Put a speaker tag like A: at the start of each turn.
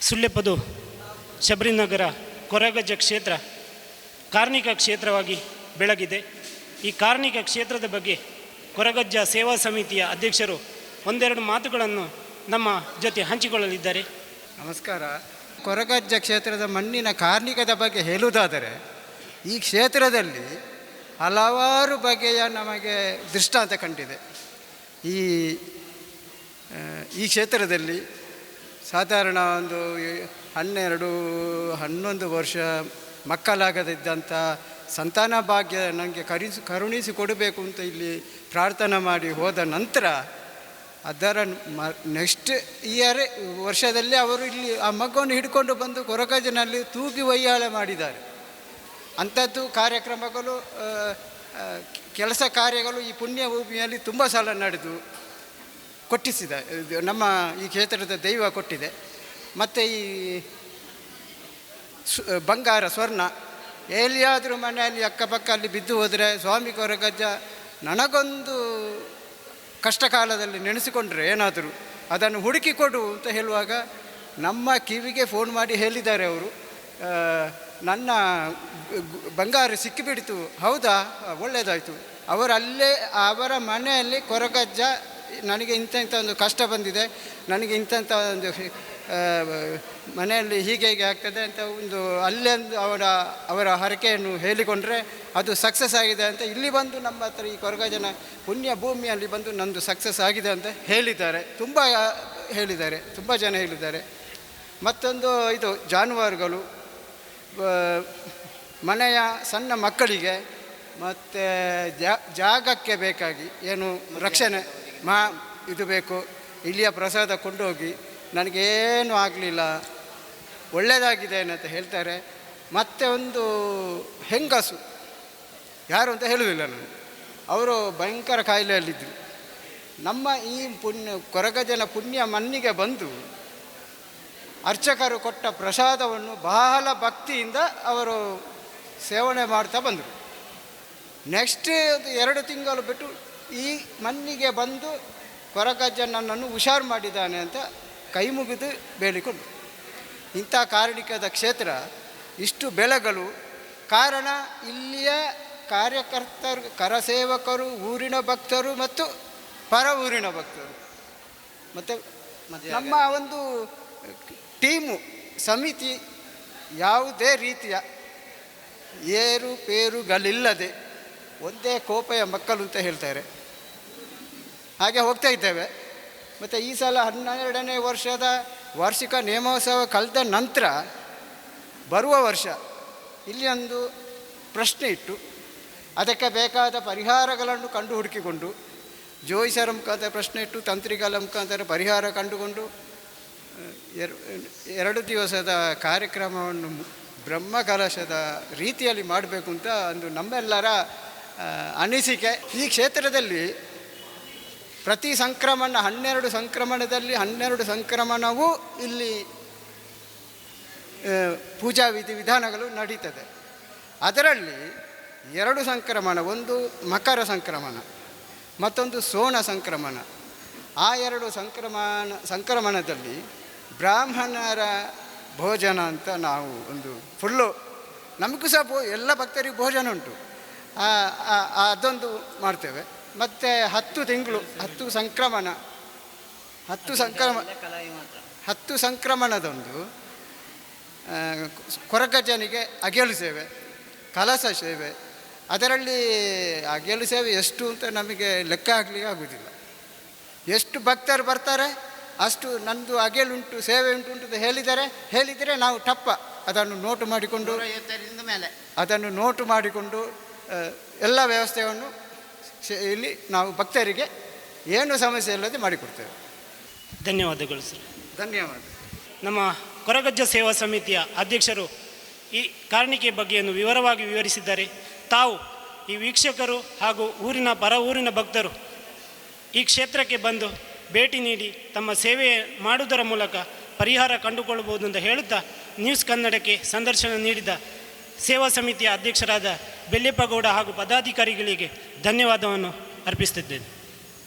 A: ಸುಳ್ಳೆಪದು ಶಬರಿನಗರ ಕೊರಗಜ್ಜ ಕ್ಷೇತ್ರ ಕಾರ್ಣಿಕ ಕ್ಷೇತ್ರವಾಗಿ ಬೆಳಗಿದೆ. ಈ ಕಾರ್ಣಿಕ ಕ್ಷೇತ್ರದ ಬಗ್ಗೆ ಕೊರಗಜ್ಜ ಸೇವಾ ಸಮಿತಿಯ ಅಧ್ಯಕ್ಷರು ಒಂದೆರಡು ಮಾತುಗಳನ್ನು ನಮ್ಮ ಜೊತೆ ಹಂಚಿಕೊಳ್ಳಲಿದ್ದಾರೆ.
B: ನಮಸ್ಕಾರ. ಕೊರಗಜ್ಜ ಕ್ಷೇತ್ರದ ಮಣ್ಣಿನ ಕಾರ್ಣಿಕದ ಬಗ್ಗೆ ಹೇಳುವುದಾದರೆ, ಈ ಕ್ಷೇತ್ರದಲ್ಲಿ ಹಲವಾರು ಬಗೆಯ ನಮಗೆ ದೃಷ್ಟಾಂತ ಕಂಡಿದೆ. ಈ ಈ ಕ್ಷೇತ್ರದಲ್ಲಿ ಸಾಧಾರಣ ಒಂದು ಹನ್ನೆರಡು, ಹನ್ನೊಂದು ವರ್ಷ ಮಕ್ಕಳಾಗದಿದ್ದಂಥ ಸಂತಾನ ಭಾಗ್ಯ ನನಗೆ ಕರಿಸಿ, ಕರುಣಿಸಿ ಕೊಡಬೇಕು ಅಂತ ಇಲ್ಲಿ ಪ್ರಾರ್ಥನೆ ಮಾಡಿ ಹೋದ ನಂತರ ಅದರ ಮ ನೆಕ್ಸ್ಟ್ ಇಯರ್ ವರ್ಷದಲ್ಲಿ ಅವರು ಇಲ್ಲಿ ಆ ಮಗುವನ್ನು ಹಿಡ್ಕೊಂಡು ಬಂದು ಕೊರಗಜ್ಜನಲ್ಲಿ ತೂಗಿ ಒಯ್ಯಾಳೆ ಮಾಡಿದ್ದಾರೆ. ಅಂಥದ್ದು ಕಾರ್ಯಕ್ರಮಗಳು ಕೆಲಸ ಕಾರ್ಯಗಳು ಈ ಪುಣ್ಯ ಭೂಮಿಯಲ್ಲಿ ತುಂಬ ಸಲ ನಡೆದು ಕೊಟ್ಟಿಸಿದ ನಮ್ಮ ಈ ಕ್ಷೇತ್ರದ ದೈವ ಕೊಟ್ಟಿದೆ. ಮತ್ತು ಈ ಬಂಗಾರ, ಸ್ವರ್ಣ, ಎಲ್ಲಿಯಾದರೂ ಮನೆಯಲ್ಲಿ ಅಕ್ಕಪಕ್ಕ ಅಲ್ಲಿ ಬಿದ್ದು ಹೋದರೆ ಸ್ವಾಮಿ ಕೊರಗಜ್ಜ ನನಗೊಂದು ಕಷ್ಟ ಕಾಲದಲ್ಲಿ ನೆನೆಸಿಕೊಂಡ್ರೆ ಏನಾದರೂ ಅದನ್ನು ಹುಡುಕಿ ಕೊಡು ಅಂತ ಹೇಳುವಾಗ ನಮ್ಮ ಕಿವಿಗೆ ಫೋನ್ ಮಾಡಿ ಹೇಳಿದ್ದಾರೆ ಅವರು. ನನ್ನ ಬಂಗಾರ ಸಿಕ್ಕಿಬಿಡ್ತು. ಹೌದಾ? ಒಳ್ಳೆಯದಾಯಿತು ಅವರಲ್ಲೇ, ಅವರ ಮನೆಯಲ್ಲಿ ಕೊರಗಜ್ಜ ನನಗೆ ಇಂಥ ಒಂದು ಕಷ್ಟ ಬಂದಿದೆ, ನನಗೆ ಇಂಥ ಒಂದು ಮನೆಯಲ್ಲಿ ಹೀಗೆ ಹೀಗೆ ಆಗ್ತದೆ ಅಂತ ಒಂದು ಅಲ್ಲೇ ಒಂದು ಅವರ ಅವರ ಹರಕೆಯನ್ನು ಹೇಳಿಕೊಂಡ್ರೆ ಅದು ಸಕ್ಸಸ್ ಆಗಿದೆ ಅಂತ ಇಲ್ಲಿ ಬಂದು ನಮ್ಮ ಹತ್ರ ಈ ಕೊರಗಜನ ಪುಣ್ಯ ಭೂಮಿಯಲ್ಲಿ ಬಂದು ನಂದು ಸಕ್ಸಸ್ ಆಗಿದೆ ಅಂತ ಹೇಳಿದ್ದಾರೆ. ತುಂಬ ಹೇಳಿದ್ದಾರೆ, ತುಂಬ ಜನ ಹೇಳಿದ್ದಾರೆ. ಮತ್ತೊಂದು ಇದು ಜಾನುವಾರುಗಳು ಮನೆಯ ಸಣ್ಣ ಮಕ್ಕಳಿಗೆ ಮತ್ತು ಜಾಗಕ್ಕೆ ಬೇಕಾಗಿ ಏನು ರಕ್ಷಣೆ ಮಾ, ಇದು ಬೇಕು. ಇಲ್ಲಿಯ ಪ್ರಸಾದ ಕೊಂಡೋಗಿ, ನನಗೇನು ಆಗಲಿಲ್ಲ. ಒಳ್ಳೆಯದಾಗಿದೆ ಅಂತ ಹೇಳ್ತಾರೆ. ಮತ್ತೆ ಒಂದು ಹೆಂಗಸು. ಯಾರು ಅಂತ ಹೇಳುವುದಿಲ್ಲ ನಾನು. ಅವರು ಭಯಂಕರ ಕಾಯಿಲೆಯಲ್ಲಿದ್ದರು. ನಮ್ಮ ಈ ಪುಣ್ಯ, ಕೊರಗಜನ ಪುಣ್ಯ ಮಣ್ಣಿಗೆ ಬಂದು, ಅರ್ಚಕರು ಕೊಟ್ಟ ಪ್ರಸಾದವನ್ನು ಬಹಳ ಭಕ್ತಿಯಿಂದ ಅವರು ಸೇವನೆ ಮಾಡ್ತಾ ಬಂದರು. ನೆಕ್ಸ್ಟ್ ಎರಡು ತಿಂಗಳು ಬಿಟ್ಟು ಈ ಮಣ್ಣಿಗೆ ಬಂದು ಕೊರಗಜ್ಜ ನನ್ನನ್ನು ಹುಷಾರು ಮಾಡಿದ್ದಾನೆ ಅಂತ ಕೈ ಮುಗಿದು ಬೇಡಿಕೊಂಡು ಇಂಥ ಕಾರಣಿಕದ ಕ್ಷೇತ್ರ ಇಷ್ಟು ಬೆಳೆಗಳು ಕಾರಣ ಇಲ್ಲಿಯ ಕಾರ್ಯಕರ್ತರು ಕರಸೇವಕರು ಊರಿನ ಭಕ್ತರು ಮತ್ತು ಪರ ಊರಿನ ಭಕ್ತರು. ಮತ್ತು ನಮ್ಮ ಒಂದು ಟೀಮು ಸಮಿತಿ ಯಾವುದೇ ರೀತಿಯ ಏರುಪೇರುಗಳಿಲ್ಲದೆ ಒಂದೇ ಕೋಪೆಯ ಮಕ್ಕಳು ಅಂತ ಹೇಳ್ತಾರೆ ಹಾಗೆ ಹೋಗ್ತಾ ಇದ್ದೇವೆ. ಮತ್ತು ಈ ಸಲ ಹನ್ನೆರಡನೇ ವರ್ಷದ ವಾರ್ಷಿಕ ನೇಮೋತ್ಸವ ಕಲಿತ ನಂತರ ಬರುವ ವರ್ಷ ಇಲ್ಲಿ ಒಂದು ಪ್ರಶ್ನೆ ಇಟ್ಟು, ಅದಕ್ಕೆ ಬೇಕಾದ ಪರಿಹಾರಗಳನ್ನು ಕಂಡು ಹುಡುಕಿಕೊಂಡು ಜೋಯಿಸರ ಮುಖಾಂತರ ಪ್ರಶ್ನೆ ಇಟ್ಟು, ತಂತ್ರಿಗಳ ಮುಖಾಂತರ ಪರಿಹಾರ ಕಂಡುಕೊಂಡು ಎರ- ಎರಡು ದಿವಸದ ಕಾರ್ಯಕ್ರಮವನ್ನು ಬ್ರಹ್ಮ ಕಲಶದ ರೀತಿಯಲ್ಲಿ ಮಾಡಬೇಕು ಅಂತ ಒಂದು ನಮ್ಮೆಲ್ಲರ ಅನಿಸಿಕೆ. ಈ ಕ್ಷೇತ್ರದಲ್ಲಿ ಪ್ರತಿ ಸಂಕ್ರಮಣ, ಹನ್ನೆರಡು ಸಂಕ್ರಮಣದಲ್ಲಿ ಹನ್ನೆರಡು ಸಂಕ್ರಮಣವೂ ಇಲ್ಲಿ ಪೂಜಾ ವಿಧಿ ವಿಧಾನಗಳು ನಡೀತದೆ. ಅದರಲ್ಲಿ ಎರಡು ಸಂಕ್ರಮಣ, ಒಂದು ಮಕರ ಸಂಕ್ರಮಣ, ಮತ್ತೊಂದು ಸೋಣ ಸಂಕ್ರಮಣ. ಆ ಎರಡು ಸಂಕ್ರಮಣ, ಸಂಕ್ರಮಣದಲ್ಲಿ ಬ್ರಾಹ್ಮಣರ ಭೋಜನ ಅಂತ ನಾವು ಒಂದು ಫುಲ್ಲು, ನಮಗೂ ಸಹ ಎಲ್ಲ ಭಕ್ತರಿಗೂ ಭೋಜನ ಉಂಟು. ಅದೊಂದು ಮಾಡ್ತೇವೆ. ಮತ್ತು ಹತ್ತು ತಿಂಗಳು ಹತ್ತು ಸಂಕ್ರಮಣ ಹತ್ತು ಸಂಕ್ರಮ ಹತ್ತು ಸಂಕ್ರಮಣದೊಂದು ಕೊರಗಜನಿಗೆ ಅಗೆಲು ಸೇವೆ ಕಲಸ ಸೇವೆ ಅದರಲ್ಲಿ ಅಗೆಲು ಸೇವೆ ಎಷ್ಟು ಅಂತ ನಮಗೆ ಲೆಕ್ಕ ಹಾಕ್ಲಿಕ್ಕೆ ಆಗೋದಿಲ್ಲ. ಎಷ್ಟು ಭಕ್ತರು ಬರ್ತಾರೆ ಅಷ್ಟು ನಂದು ಅಗೆಲುಂಟು ಸೇವೆ ಉಂಟು ಅಂತ ಹೇಳಿದರೆ ಹೇಳಿದರೆ ನಾವು ಟಪ್ಪ ಅದನ್ನು ನೋಟು ಮಾಡಿಕೊಂಡು
C: ಮೇಲೆ.
B: ಅದನ್ನು ನೋಟು ಮಾಡಿಕೊಂಡು ಎಲ್ಲ ವ್ಯವಸ್ಥೆಯನ್ನು ಇಲ್ಲಿ ನಾವು ಭಕ್ತರಿಗೆ ಏನು ಸಮಸ್ಯೆ ಇಲ್ಲದೆ ಮಾಡಿಕೊಡ್ತೇವೆ.
A: ಧನ್ಯವಾದಗಳು ಸರ್.
B: ಧನ್ಯವಾದ.
A: ನಮ್ಮ ಕೊರಗಜ್ಜ ಸೇವಾ ಸಮಿತಿಯ ಅಧ್ಯಕ್ಷರು ಈ ಕಾರಣಿಕೆ ಬಗ್ಗೆಯನ್ನು ವಿವರವಾಗಿ ವಿವರಿಸಿದ್ದಾರೆ. ತಾವು ಈ ವೀಕ್ಷಕರು ಹಾಗೂ ಊರಿನ ಪರ ಊರಿನ ಭಕ್ತರು ಈ ಕ್ಷೇತ್ರಕ್ಕೆ ಬಂದು ಭೇಟಿ ನೀಡಿ ತಮ್ಮ ಸೇವೆ ಮಾಡುವುದರ ಮೂಲಕ ಪರಿಹಾರ ಕಂಡುಕೊಳ್ಳಬಹುದು ಅಂತ ಹೇಳುತ್ತಾ ನ್ಯೂಸ್ ಕನ್ನಡಕ್ಕೆ ಸಂದರ್ಶನ ನೀಡಿದ ಸೇವಾ ಸಮಿತಿಯ ಅಧ್ಯಕ್ಷರಾದ ಬೆಲ್ಲೆಪ್ಪಗೌಡ ಹಾಗೂ ಪದಾಧಿಕಾರಿಗಳಿಗೆ ಧನ್ಯವಾದವನ್ನು ಅರ್ಪಿಸುತ್ತಿದ್ದೇನೆ.